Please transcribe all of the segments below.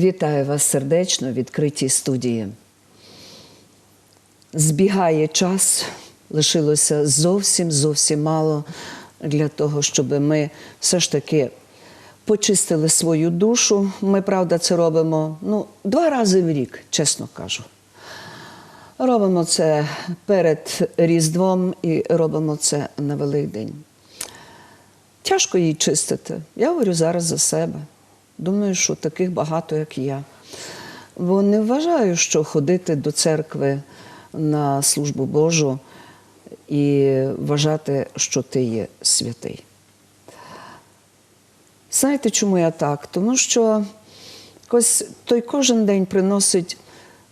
Вітаю вас сердечно в відкритій студії. Збігає час, лишилося зовсім зовсім мало для того, щоб ми все ж таки почистили свою душу. Ми, правда, це робимо ну, два рази в рік, чесно кажу. Робимо це перед Різдвом і робимо це на Великдень. Тяжко її чистити. Я говорю зараз за себе. Думаю, що таких багато, як я. Бо не вважаю, що ходити до церкви на службу Божу і вважати, що ти є святий. Знаєте, чому я так? Тому що якось той кожен день приносить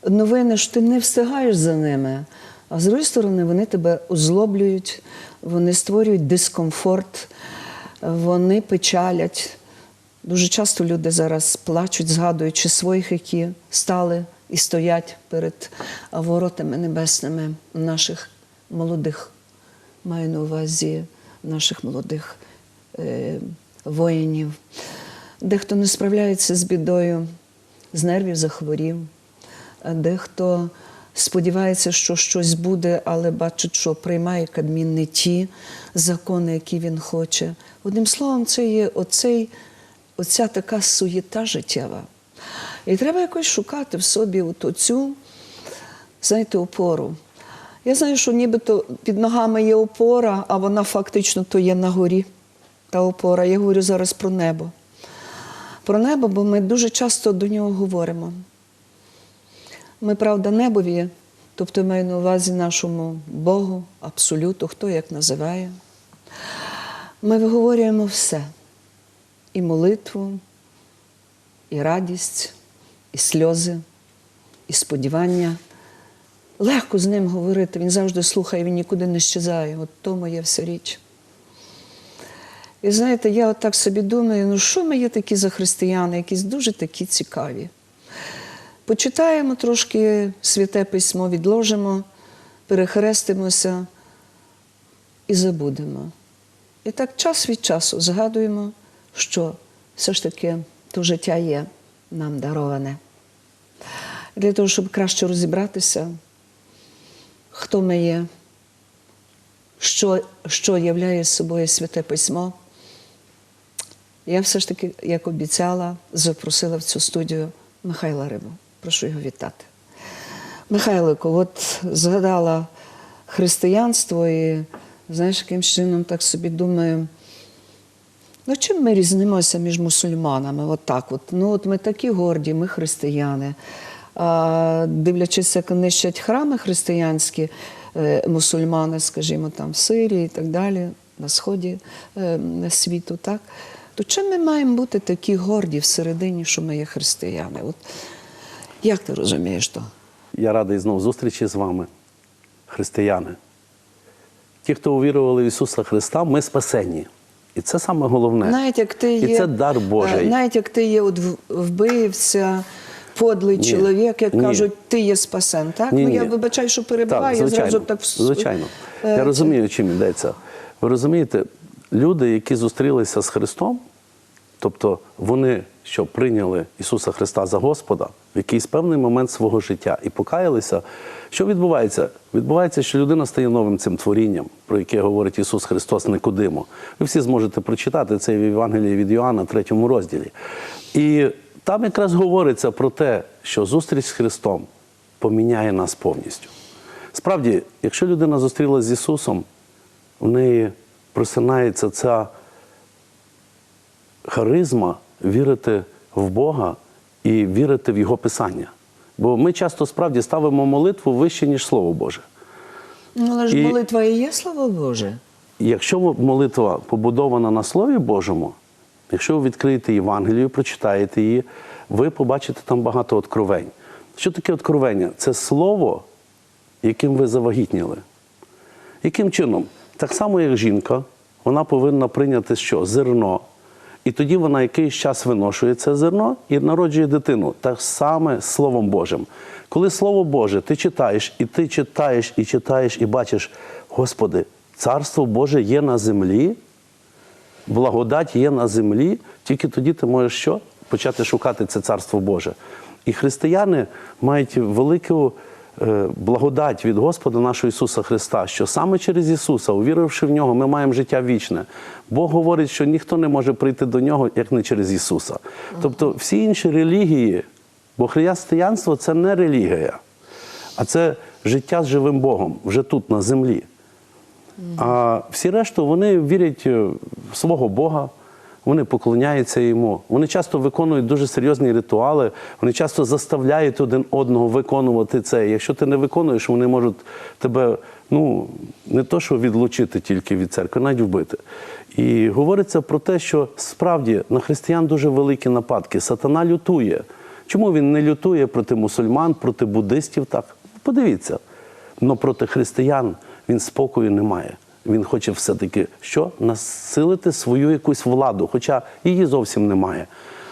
новини, що ти не встигаєш за ними. А з іншої сторони, вони тебе озлоблюють, вони створюють дискомфорт, вони печалять. Дуже часто люди зараз плачуть, згадуючи своїх, які стали і стоять перед воротами небесними наших молодих, маю на увазі наших молодих е, воїнів. Дехто не справляється з бідою, з нервів захворів, дехто сподівається, що щось буде, але бачить, що приймає Кабмін не ті закони, які він хоче. Одним словом, це є оцей, оця така суєта життєва. І треба якось шукати в собі от цю, знаєте, опору. Я знаю, що нібито під ногами є опора, а вона фактично то є на горі. Та опора. Я говорю зараз про небо. Про небо, бо ми дуже часто до нього говоримо. Ми, правда, небові, тобто маю на увазі нашому Богу, абсолюту, хто як називає. Ми виговорюємо все. І молитву, і радість, і сльози, і сподівання. Легко з ним говорити, він завжди слухає, він нікуди не щезає. От то моя вся річ. І знаєте, я отак собі думаю, ну що ми є такі за християни, якісь дуже такі цікаві. Почитаємо трошки святе письмо, відложимо, перехрестимося і забудемо. І так час від часу згадуємо, що все ж таки то життя є нам дароване. Для того, щоб краще розібратися, хто ми є, що, що являє собою святе письмо. Я все ж таки, як обіцяла, запросила в цю студію Михайла Рибу. Прошу його вітати. Михайлико, от згадала християнство і, знаєш, яким чином так собі думаю. Ну, чим ми різнимося між мусульманами? От так от. Ну, от ми такі горді, ми християни. А, дивлячись, як нищать храми християнські, е, мусульмани, скажімо, там в Сирії і так далі, на сході е, світу, так? То чим ми маємо бути такі горді всередині, що ми є християни? От, як ти розумієш то? Я радий знову зустрічі з вами, християни. Ті, хто увірували в Ісуса Христа, ми спасені. І це саме головне. Навіть як ти І це дар Божий. е, Навіть як ти є вбивця, подлий Ні. чоловік, як Ні. кажуть, ти є спасен, так? Ні, ну я ні. вибачаю, що перебиваю, я звичайно, зразу так вс- Звичайно. е, Я розумію, чим йдеться. Ви розумієте, люди, які зустрілися з Христом, тобто вони, що прийняли Ісуса Христа за Господа в якийсь певний момент свого життя і покаялися, що відбувається? Відбувається, що людина стає новим цим творінням, про яке говорить Ісус Христос Никодимо. Ви всі зможете прочитати це в Євангелії від Йоанна, третьому розділі. І там якраз говориться про те, що зустріч з Христом поміняє нас повністю. Справді, якщо людина зустрілася з Ісусом, в неї просинається ця харизма вірити в Бога і вірити в Його Писання. Бо ми часто справді ставимо молитву вище, ніж Слово Боже. Ну, але ж І- молитва і є слово Боже. Якщо молитва побудована на Слові Божому, якщо ви відкриєте Євангелію, прочитаєте її, ви побачите там багато откровень. Що таке откровення? Це слово, яким ви завагітніли. Яким чином? Так само, як жінка, вона повинна прийняти що? Зерно. І тоді вона якийсь час виношує це зерно і народжує дитину. Так саме з Словом Божим. Коли Слово Боже ти читаєш, і ти читаєш, і читаєш, і бачиш, Господи, Царство Боже є на землі, благодать є на землі, тільки тоді ти можеш що? почати шукати це царство Боже. І християни мають велику благодать від Господа нашого Ісуса Христа, що саме через Ісуса, увіривши в нього, ми маємо життя вічне. Бог говорить, що ніхто не може прийти до нього, як не через Ісуса. Тобто всі інші релігії, бо християнство це не релігія, а це життя з живим Богом вже тут, на землі. А всі решту вони вірять е, в свого Бога, вони поклоняються йому. Вони часто виконують дуже серйозні ритуали, вони часто заставляють один одного виконувати це. Якщо ти не виконуєш, вони можуть тебе ну, не то, що відлучити тільки від церкви, навіть вбити. І говориться про те, що справді на християн дуже великі нападки. Сатана лютує. Чому він не лютує проти мусульман, проти буддистів? Так, подивіться. Но проти християн він спокою не має. Він хоче все-таки що? Насилити свою якусь владу, хоча її зовсім немає.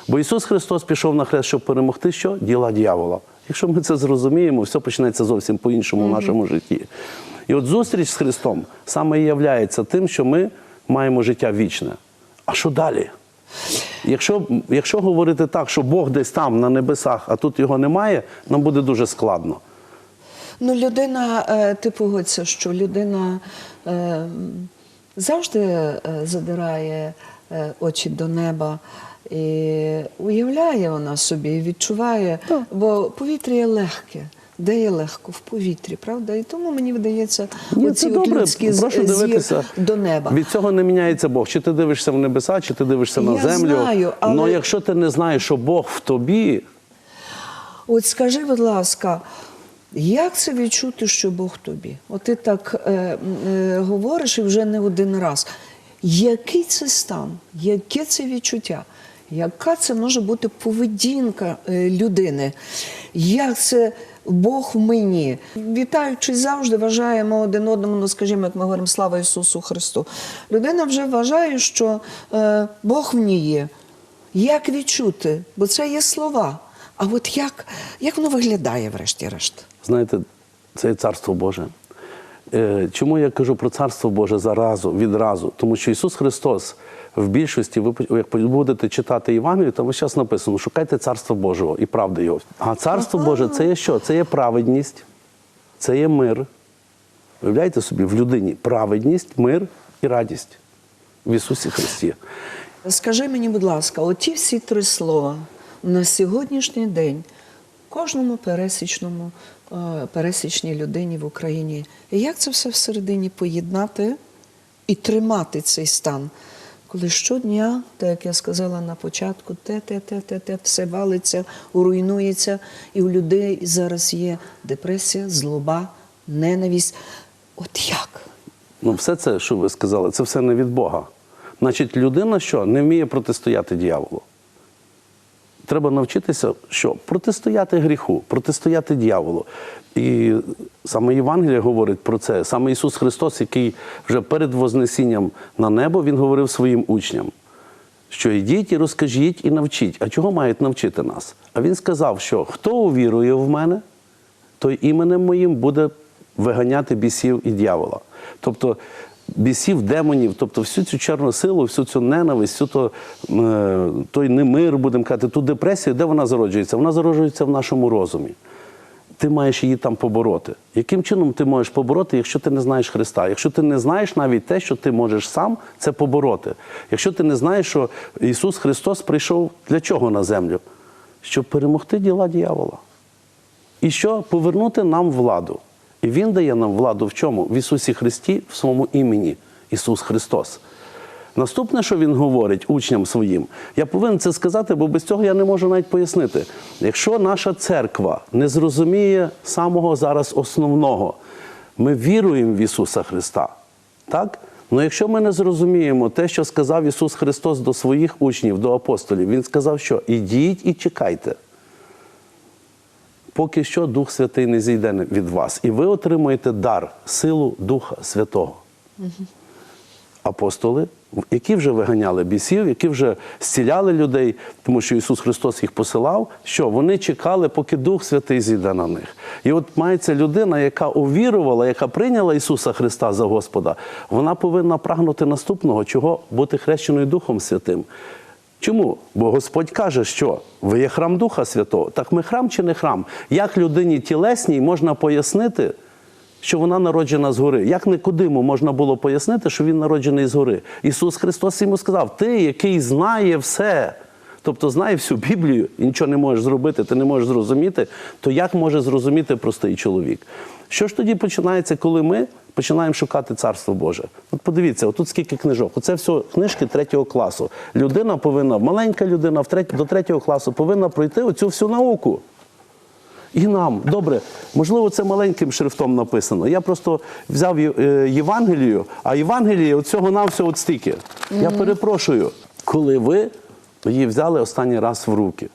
Бо Ісус Христос пішов на хрест, щоб перемогти що? Діла дьявола. Якщо ми це зрозуміємо, все почнеться зовсім по-іншому в нашому житті. І от зустріч з Христом саме і являється тим, що ми маємо життя вічне. А що далі? Якщо, якщо говорити так, що Бог десь там на небесах, а тут його немає, нам буде дуже складно. Ну, людина, е, ти погодься, що людина е, завжди е, задирає очі до неба. І уявляє вона собі, і відчуває, бо повітря є легке. Де є легко? В повітрі, правда? І тому мені видається, Ні, оці от людські зір до неба. Від цього не міняється Бог. Чи ти дивишся в небеса, чи ти дивишся на Я землю. знаю, але- Но якщо ти не знаєш, що Бог в тобі, От скажи, будь ласка, як це відчути, що Бог тобі? От ти так е, е, говориш і вже не один раз. Який це стан? Яке це відчуття? Яка це може бути поведінка е, людини? Як це Бог в мені? Вітаючись завжди, вважаємо один одному, ну скажімо, як ми говоримо, слава Ісусу Христу. Людина вже вважає, що е, Бог в ній є. Як відчути? Бо це є слова. А от як, як воно виглядає, врешті-решт? знаєте, це царство Боже. Е, Чому я кажу про царство Боже заразу, відразу? Тому що Ісус Христос в більшості, ви як будете читати Євангелію, там весь час написано: шукайте царство Божого і правди Його. А царство Боже це є що? Це є праведність, це є мир. Уявляєте собі, в людині праведність, мир і радість в Ісусі Христі. Скажи мені, будь ласка, оті всі три слова на сьогоднішній день кожному пересічному, е, пересічній людині в Україні, як це все всередині поєднати і тримати цей стан? Коли щодня, так як я сказала на початку, те, те, те, те, те, все валиться, руйнується, і у людей зараз є депресія, злоба, ненависть. От як? Ну, все це, що ви сказали, це все не від Бога. Значить, людина що не вміє протистояти дьяволу. Треба навчитися, що протистояти гріху, протистояти дьяволу. І саме Євангелія говорить про це. Саме Ісус Христос, який вже перед Вознесінням на небо, Він говорив своїм учням, що йдіть і розкажіть і навчіть. А чого мають навчити нас? А Він сказав, що хто увірує в мене, той іменем моїм буде виганяти бісів і дьявола. Тобто бісів, демонів, тобто всю цю чорну силу, всю цю ненависть, всю то, е, той немир, будемо казати, ту депресію, де вона зароджується? Вона зароджується в нашому розумі. Ти маєш її там побороти. Яким чином ти можеш побороти, якщо ти не знаєш Христа? Якщо ти не знаєш навіть те, що ти можеш сам це побороти. Якщо ти не знаєш, що Ісус Христос прийшов для чого на землю? Щоб перемогти діла дьявола. І що повернути нам владу. І Він дає нам владу в чому? В Ісусі Христі, в своєму імені, Ісус Христос. Наступне, що Він говорить учням своїм, я повинен це сказати, бо без цього я не можу навіть пояснити. Якщо наша церква не зрозуміє самого зараз основного, ми віруємо в Ісуса Христа. Так? Ну якщо ми не зрозуміємо те, що сказав Ісус Христос до своїх учнів, до апостолів, Він сказав, що ідіть і чекайте поки що Дух Святий не зійде від вас. І ви отримуєте дар, силу Духа Святого. Апостоли, які вже виганяли бісів, які вже зціляли людей, тому що Ісус Христос їх посилав, що вони чекали, поки Дух Святий зійде на них. І от мається людина, яка увірувала, яка прийняла Ісуса Христа за Господа, вона повинна прагнути наступного, чого бути хрещеною Духом Святим. Чому? Бо Господь каже, що ви є храм Духа Святого. Так ми храм чи не храм? Як людині тілесній можна пояснити, що вона народжена згори? Як Никодиму можна було пояснити, що він народжений згори? Ісус Христос йому сказав: Ти, який знає все, тобто знає всю Біблію і нічого не можеш зробити, ти не можеш зрозуміти, то як може зрозуміти простий чоловік? Що ж тоді починається, коли ми починаємо шукати Царство Боже? От подивіться, отут скільки книжок. Оце все книжки третього класу. Людина повинна, маленька людина в треть, до третього класу повинна пройти оцю всю науку. І нам, добре, можливо, це маленьким шрифтом написано. Я просто взяв е, Євангелію, а Євангеліє от цього нам все от стільки. Я перепрошую, коли ви її взяли останній раз в руки.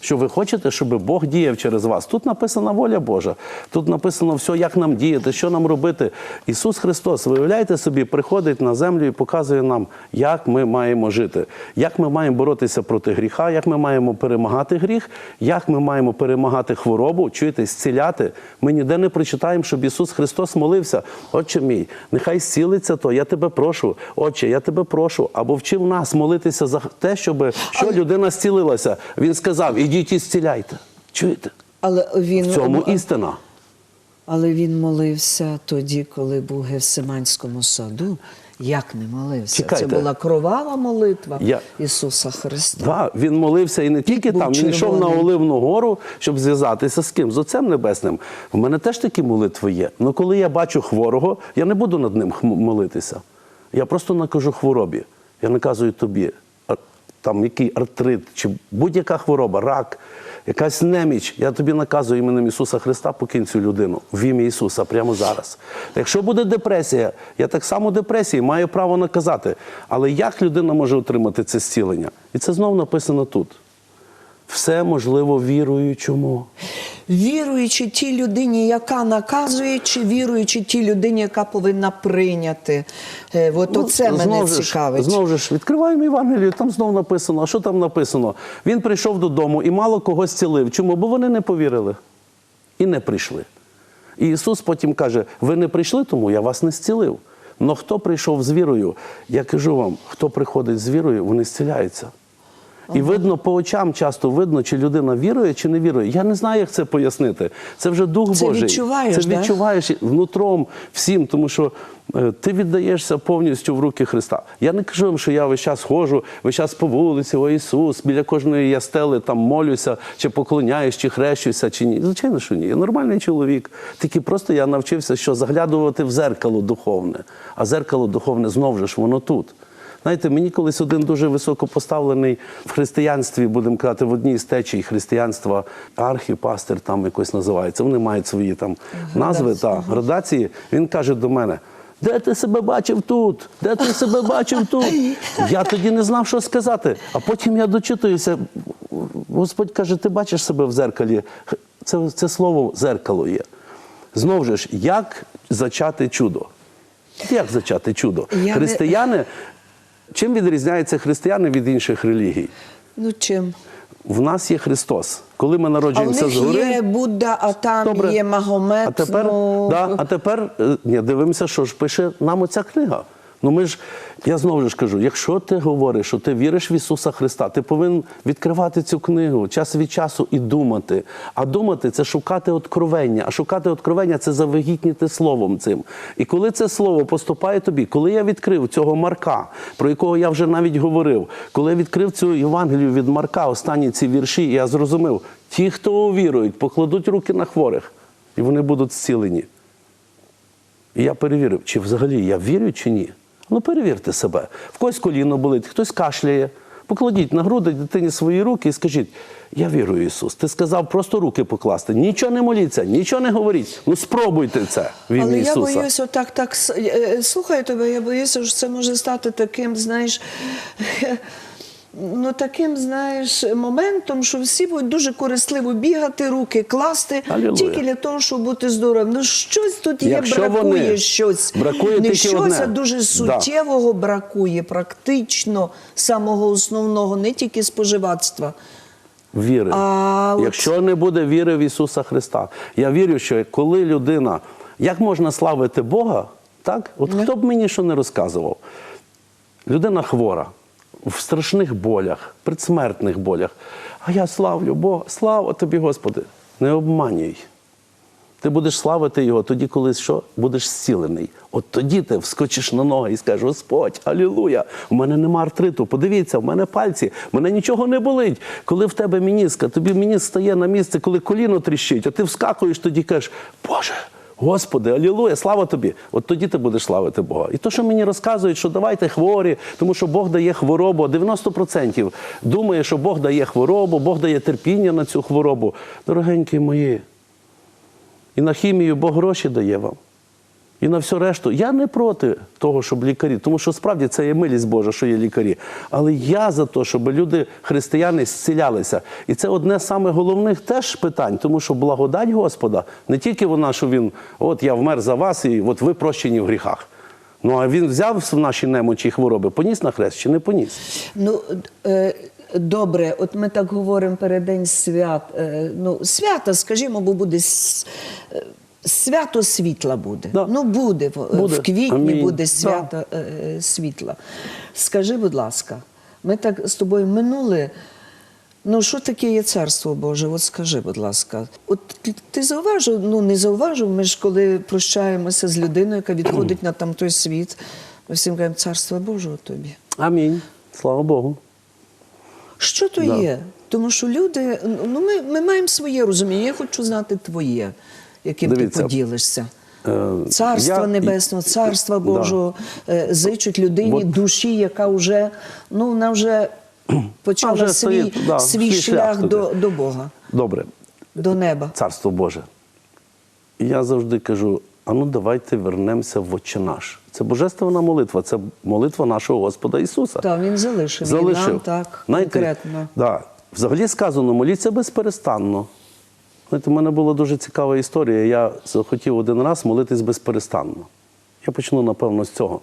Що ви хочете, щоб Бог діяв через вас? Тут написана воля Божа. Тут написано все, як нам діяти, що нам робити. Ісус Христос, виявляєте собі, приходить на землю і показує нам, як ми маємо жити, як ми маємо боротися проти гріха, як ми маємо перемагати гріх, як ми маємо перемагати хворобу, чуєте, зціляти. Ми ніде не прочитаємо, щоб Ісус Христос молився. Отче мій, нехай зцілиться то, я тебе прошу. Отче, я тебе прошу. Або вчив нас молитися за те, щоб що людина зцілилася. Він сказав: ідіть і зціляйте. Чуєте? Але він, В цьому істина. але він молився тоді, коли був в Гевсиманському саду. Як не молився? Чекайте. Це була кровава молитва Я- Ісуса Христа. Да, він молився і не тільки був там, він йшов на. Оливну гору, щоб зв'язатися з ким? З Отцем Небесним. У мене теж такі молитви є. Але коли я бачу хворого, я не буду над ним молитися. Я просто накажу хворобі. Я наказую тобі, там який артрит, чи будь-яка хвороба, рак, якась неміч. Я тобі наказую іменем Ісуса Христа покинь цю людину в ім'я Ісуса прямо зараз. Якщо буде депресія, я так само депресії маю право наказати. Але як людина може отримати це зцілення? І це знову написано тут. Все можливо віруючому. Віруючи тій людині, яка наказує, чи віруючи тій людині, яка повинна прийняти. Е, От оце мене же цікавить. Ж, ж відкриваємо Євангелію, там знов написано. А що там написано? Він прийшов додому і мало кого зцілив. Чому? Бо вони не повірили і не прийшли. І Ісус потім каже: ви не прийшли, тому я вас не зцілив. Но хто прийшов з вірою, я кажу вам, хто приходить з вірою, вони зціляються. І видно по очам часто видно, чи людина вірує, чи не вірує. Я не знаю, як це пояснити. Це вже Дух Це Божий. відчуваєш, це да? відчуваєш внутром всім, тому що е, ти віддаєшся повністю в руки Христа. Я не кажу вам, що я весь час ходжу, весь час по вулиці, о Ісус, біля кожної я стели там молюся, чи поклоняюсь, чи хрещуся, чи ні. Звичайно, що ні. Я нормальний чоловік. Тільки просто я навчився, що заглядувати в зеркало духовне. А зеркало духовне знову ж воно тут. Знаєте, мені колись один дуже високо поставлений в християнстві, будемо казати, в одній з течій християнства, архіпастир там якось називається. Вони мають свої там назви та градації. Він каже до мене. Де ти себе бачив тут? Де ти себе бачив тут? Я тоді не знав, що сказати. А потім я дочитуюся. Господь каже: ти бачиш себе в зеркалі. Це, це слово зеркало є. Знову ж, як зачати чудо? Як зачати чудо? Я Християни, чим відрізняються християни від інших релігій? Ну чим? В нас є Христос. Коли ми А в народжуємося них згори. є Будда, а там Добре. є Магомед. А тепер, ну, да, а тепер е, ні, дивимося, що ж пише нам оця книга. Ну ми ж, я знову ж кажу, якщо ти говориш, що ти віриш в Ісуса Христа, ти повинен відкривати цю книгу час від часу і думати. А думати це шукати откровення. А шукати откровення це завагітніти словом цим. І коли це слово поступає тобі, коли я відкрив цього Марка, про якого я вже навіть говорив, коли я відкрив цю Євангелію від Марка, останні ці вірші, я зрозумів, ті, хто увірують, покладуть руки на хворих, і вони будуть зцілені. І я перевірив, чи взагалі я вірю, чи ні. Ну, перевірте себе. В когось коліно болить, хтось кашляє. Покладіть на груди дитині свої руки і скажіть: Я вірую, Ісус. Ти сказав просто руки покласти. Нічого не моліться, нічого не говоріть. Ну спробуйте це в Але Ісуса. я боюсь, боюся, так, е, е, слухаю тебе, я боюся, що це може стати таким, знаєш. Ну, таким, знаєш, моментом, що всі будуть дуже корисливо бігати, руки класти, Алілуя. тільки для того, щоб бути здоровим. Ну, щось тут є, Якщо бракує вони- щось. бракує Не щось, одне. а дуже Да. суттєвого бракує, практично самого основного, не тільки споживацтва. Віри. А от- Якщо не буде віри в Ісуса Христа, я вірю, що коли людина, як можна славити Бога, так? От хто б мені що не розказував? Людина хвора. В страшних болях, предсмертних болях. А я славлю Бога, слава тобі, Господи, не обманюй. Ти будеш славити його тоді, коли що? будеш зцілений. От тоді ти вскочиш на ноги і скажеш: Господь, алілуя! У мене нема артриту. Подивіться, в мене пальці, мене нічого не болить. Коли в тебе мініска, тобі мініск стає на місце, коли коліно тріщить, а ти вскакуєш, тоді кажеш, Боже. Господи, алілуя, слава тобі! От тоді ти будеш славити Бога. І то, що мені розказують, що давайте хворі, тому що Бог дає хворобу, 90% думає, що Бог дає хворобу, Бог дає терпіння на цю хворобу. Дорогенькі мої, і на хімію Бог гроші дає вам. І на все решту. Я не проти того, щоб лікарі, тому що справді це є милість Божа, що є лікарі. Але я за те, щоб люди, християни, зцілялися. І це одне з самих головних теж питань, тому що благодать Господа не тільки вона, що він, от я вмер за вас, і от ви прощені в гріхах. Ну а він взяв в наші немочі і хвороби, поніс на хрест чи не поніс? Ну, е, добре, от ми так говоримо перед день свят. Е, ну, свята, скажімо, бо буде е, свято світла буде. Да. Ну, буде. В, Буде. в квітні Амінь. буде Да. свято е, світла. Скажи, будь ласка, ми так з тобою минули. Ну, що таке є царство Боже? От скажи, будь ласка. От ти- ти зауважив, ну не зауважив, ми ж коли прощаємося з людиною, яка відходить на там той світ, ми всім кажемо, царство Божого тобі. Амінь. Слава Богу. Що то Да. є? Тому що люди, ну ми, ми маємо своє розуміння. Я хочу знати твоє, яким Дивіться, ти поділишся. е, Царства я- Небесного, Царства Да. Божого е, зичуть людині От- душі, яка вже ну вона вже почала вже свій, стоїть, да, свій шлях шлях до, до Бога, Добре. до неба. Царство Боже. І я завжди кажу: а ну давайте вернемося в Отче наш. Це божественна молитва, це молитва нашого Господа Ісуса. Так, він залишив, і Залишив. нам так Знаєте, конкретно. Да, взагалі сказано, моліться безперестанно. Знаєте, у мене була дуже цікава історія. Я захотів один раз молитись безперестанно. Я почну, напевно, з цього.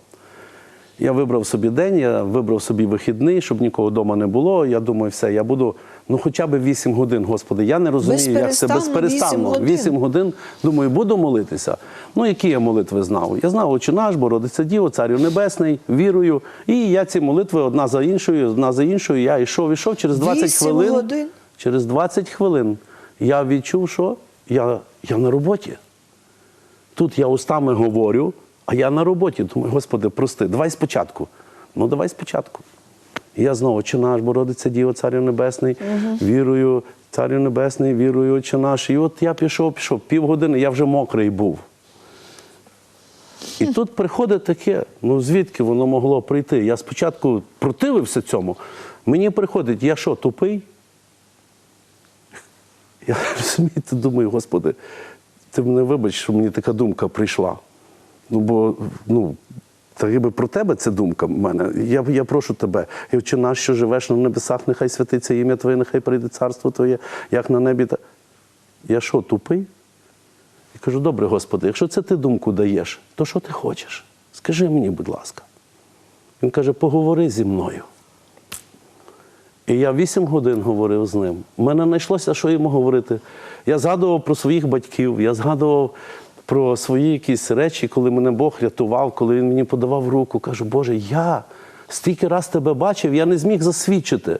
Я вибрав собі день, я вибрав собі вихідний, щоб нікого вдома не було. Я думаю, все, я буду ну хоча б 8 годин, Господи. Я не розумію, як це Безперестанно безперестанно. 8 годин. 8 годин. Думаю, буду молитися. Ну, які я молитви знав? Я знав Отче наш, Бородиця Діво, Царю Небесний, вірую. І я ці молитви одна за іншою, одна за іншою. Я йшов, йшов через 20 8 хвилин. годин? Через 20 хвилин я відчув, що я, я на роботі. Тут я устами говорю, а я на роботі. Думаю, Господи, прости, давай спочатку. Ну, давай спочатку. І я знову, Отче наш, Бородиця Діво, Царю Небесний, вірую, Царю Небесний, вірую, Отче наш. І от я пішов, пішов, півгодини, я вже мокрий був. І тут приходить таке, ну звідки воно могло прийти? Я спочатку противився цьому. Мені приходить, я що, тупий? Я розумієте, думаю, Господи, ти мене вибач, що мені така думка прийшла. Ну, бо, ну, та якби про тебе ця думка в мене. Я, я прошу тебе, і чи наш, що живеш на небесах, нехай святиться ім'я Твоє, нехай прийде царство Твоє, як на небі. Та... Я що, тупий? Я кажу, добре, Господи, якщо це ти думку даєш, то що ти хочеш? Скажи мені, будь ласка. Він каже, поговори зі мною. І я вісім годин говорив з ним. У мене знайшлося, що йому говорити. Я згадував про своїх батьків, я згадував про свої якісь речі, коли мене Бог рятував, коли він мені подавав руку. Кажу, Боже, я стільки раз тебе бачив, я не зміг засвідчити.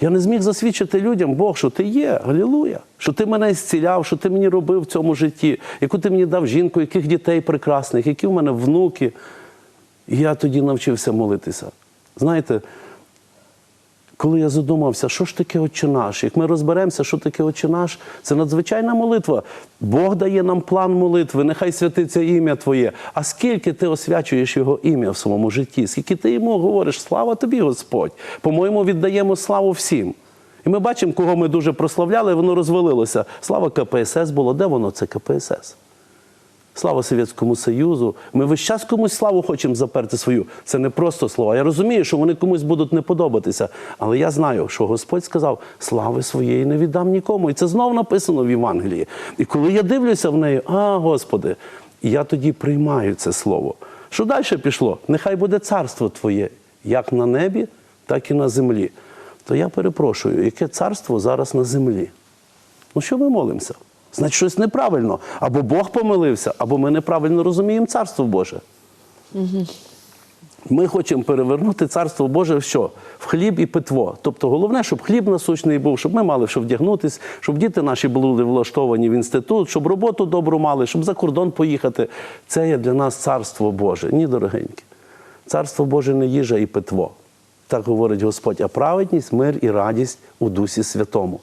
Я не зміг засвідчити людям, Бог, що ти є, алілуя, що ти мене зціляв, що ти мені робив в цьому житті, яку ти мені дав жінку, яких дітей прекрасних, які в мене внуки. І я тоді навчився молитися. Знаєте, коли я задумався, що ж таке Отче наш, як ми розберемося, що таке Отче наш, це надзвичайна молитва. Бог дає нам план молитви, нехай святиться ім'я Твоє. А скільки ти освячуєш Його ім'я в своєму житті, скільки ти йому говориш, слава тобі, Господь. По-моєму, віддаємо славу всім. І ми бачимо, кого ми дуже прославляли, воно розвалилося. Слава КПСС було. Де воно це КПСС? Слава Совєтському Союзу. Ми весь час комусь славу хочемо заперти свою. Це не просто слова. Я розумію, що вони комусь будуть не подобатися. Але я знаю, що Господь сказав: слави своєї не віддам нікому. І це знов написано в Євангелії. І коли я дивлюся в неї, а Господи, я тоді приймаю це слово. Що далі пішло? Нехай буде царство Твоє, як на небі, так і на землі. То я перепрошую, яке царство зараз на землі? Ну що ми молимося? Значить, щось неправильно. Або Бог помилився, або ми неправильно розуміємо Царство Боже. Ми хочемо перевернути царство Боже в що? В хліб і питво. Тобто головне, щоб хліб насущний був, щоб ми мали що вдягнутись, щоб діти наші були влаштовані в інститут, щоб роботу добру мали, щоб за кордон поїхати. Це є для нас царство Боже. Ні, дорогенькі. Царство Боже не їжа і питво. Так говорить Господь, а праведність, мир і радість у Дусі Святому.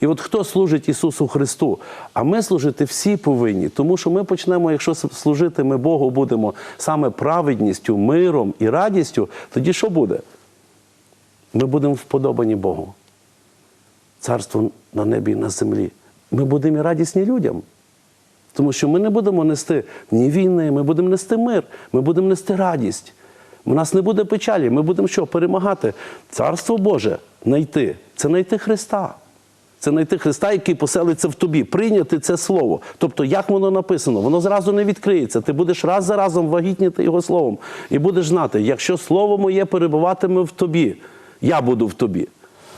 І от хто служить Ісусу Христу, а ми служити всі повинні, тому що ми почнемо, якщо служити ми Богу будемо саме праведністю, миром і радістю, тоді що буде? Ми будемо вподобані Богу. Царство на небі і на землі. Ми будемо і радісні людям. Тому що ми не будемо нести ні війни, ми будемо нести мир, ми будемо нести радість. У нас не буде печалі, ми будемо що? Перемагати. Царство Боже знайти це знайти Христа. Це знайти Христа, який поселиться в тобі, прийняти це слово. Тобто, як воно написано, воно зразу не відкриється. Ти будеш раз за разом вагітніти його словом. І будеш знати, якщо слово моє перебуватиме в тобі, я буду в тобі.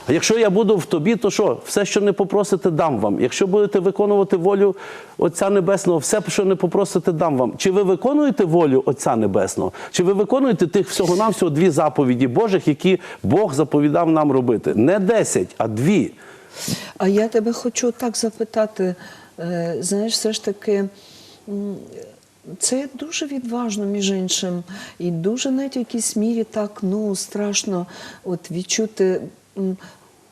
А якщо я буду в тобі, то що? Все, що не попросите, дам вам. Якщо будете виконувати волю Отця Небесного, все, що не попросите, дам вам. Чи ви виконуєте волю Отця Небесного? Чи ви виконуєте тих всього-навсього дві заповіді Божих, які Бог заповідав нам робити? Не десять, а дві. А я тебе хочу так запитати, е, знаєш, все ж таки. Це дуже відважно, між іншим, і дуже навіть в якійсь мірі так ну страшно от відчути,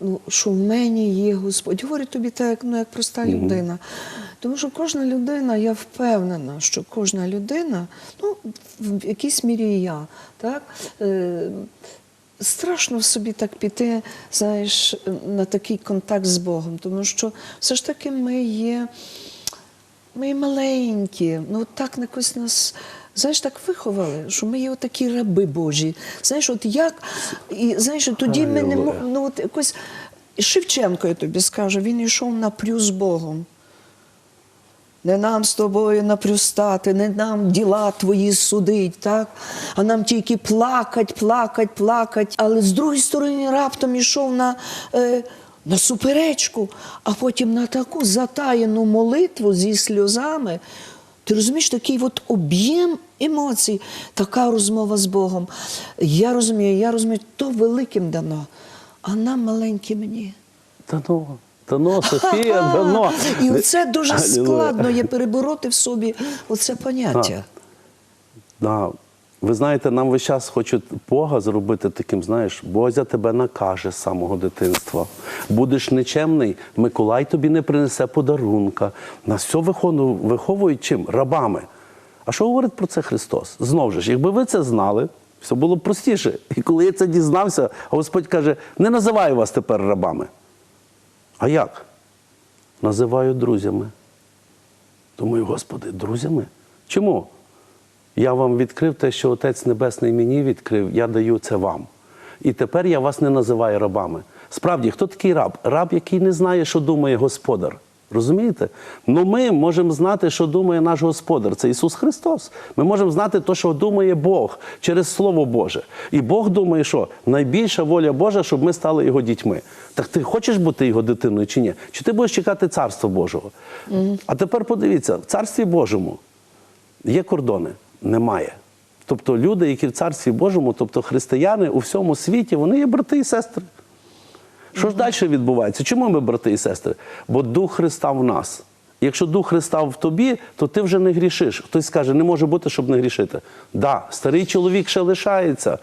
ну, що в мені є Господь. Говорю тобі так, як, ну, як проста людина. Тому що кожна людина, я впевнена, що кожна людина, ну, в якійсь мірі і я, так, е, страшно в собі так піти, знаєш, на такий контакт з Богом, тому що все ж таки ми є. Ми маленькі, ну так якось нас. Знаєш, так виховали, що ми є такі раби Божі. Знаєш, от як, і знаєш, тоді ми не ну, от якось Шевченко, я тобі скажу, він йшов напрю з Богом. Не нам з тобою напрюстати, не нам діла твої судить, так? а нам тільки плакать, плакать, плакать. Але з другої сторони раптом йшов на, е, на суперечку, а потім на таку затаєну молитву зі сльозами. Ти розумієш, такий от об'єм емоцій, така розмова з Богом. Я розумію, я розумію, то великим дано, а нам маленьким ні. Дано, дано, Софія, дано. І оце дуже складно є перебороти в собі оце поняття. Да. Ви знаєте, нам весь час хочуть Бога зробити таким, знаєш, Бозя тебе накаже з самого дитинства. Будеш нечемний, Миколай тобі не принесе подарунка. Нас все виховують чим? Рабами. А що говорить про це Христос? Знову ж, якби ви це знали, все було б простіше. І коли я це дізнався, Господь каже: не називаю вас тепер рабами. А як? Називаю друзями. Думаю, Господи, друзями? Чому? Я вам відкрив те, що Отець Небесний мені відкрив, я даю це вам. І тепер я вас не називаю рабами. Справді, хто такий раб? Раб, який не знає, що думає господар. Розумієте? Ну ми можемо знати, що думає наш Господар. Це Ісус Христос. Ми можемо знати те, що думає Бог через Слово Боже. І Бог думає, що найбільша воля Божа, щоб ми стали Його дітьми. Так ти хочеш бути його дитиною чи ні? Чи ти будеш чекати Царства Божого? А тепер подивіться, в Царстві Божому Є кордони? Немає. Тобто люди, які в Царстві Божому, тобто християни у всьому світі, вони є брати і сестри. Що ж далі відбувається? Чому ми брати і сестри? Бо Дух Христа в нас. Якщо Дух Христа в тобі, то ти вже не грішиш. Хтось скаже, не може бути, щоб не грішити. Да, старий чоловік ще лишається.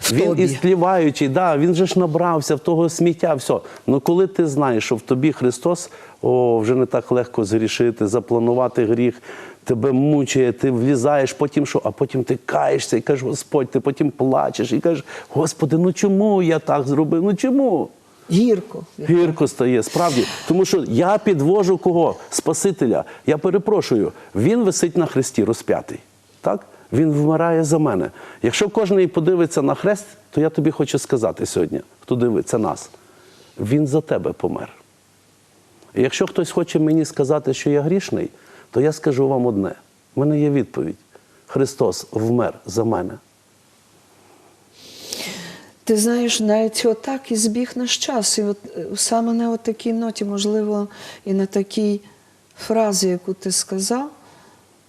В він тобі. і співаючий, да, він же ж набрався в того сміття, все. Ну коли ти знаєш, що в тобі Христос, о, вже не так легко згрішити, запланувати гріх, тебе мучає, ти влізаєш, потім що, а потім ти каєшся і кажеш, Господь, ти потім плачеш і кажеш, Господи, ну чому я так зробив? Ну чому? Гірко. Гірко стає, справді. Тому що я підвожу кого? Спасителя. Я перепрошую, він висить на хресті розп'ятий. Так? Він вмирає за мене. Якщо кожен подивиться на хрест, то я тобі хочу сказати сьогодні, хто дивиться нас, він за тебе помер. І якщо хтось хоче мені сказати, що я грішний, то я скажу вам одне: в мене є відповідь. Христос вмер за мене. Ти знаєш, навіть отак і збіг наш час. І от е, саме на такій ноті, можливо, і на такій фразі, яку ти сказав,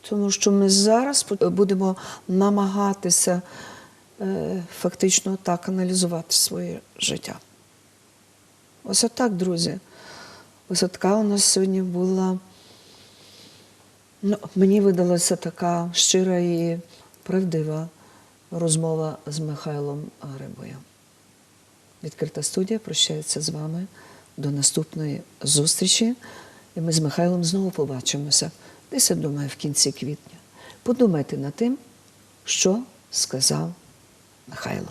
тому що ми зараз будемо намагатися е, фактично так аналізувати своє життя. Ось отак, друзі. Ось така у нас сьогодні була. Ну, мені видалася така щира і правдива розмова з Михайлом Грибою. Відкрита студія прощається з вами до наступної зустрічі. І ми з Михайлом знову побачимося. Десь, я думаю, в кінці квітня. Подумайте над тим, що сказав Михайло.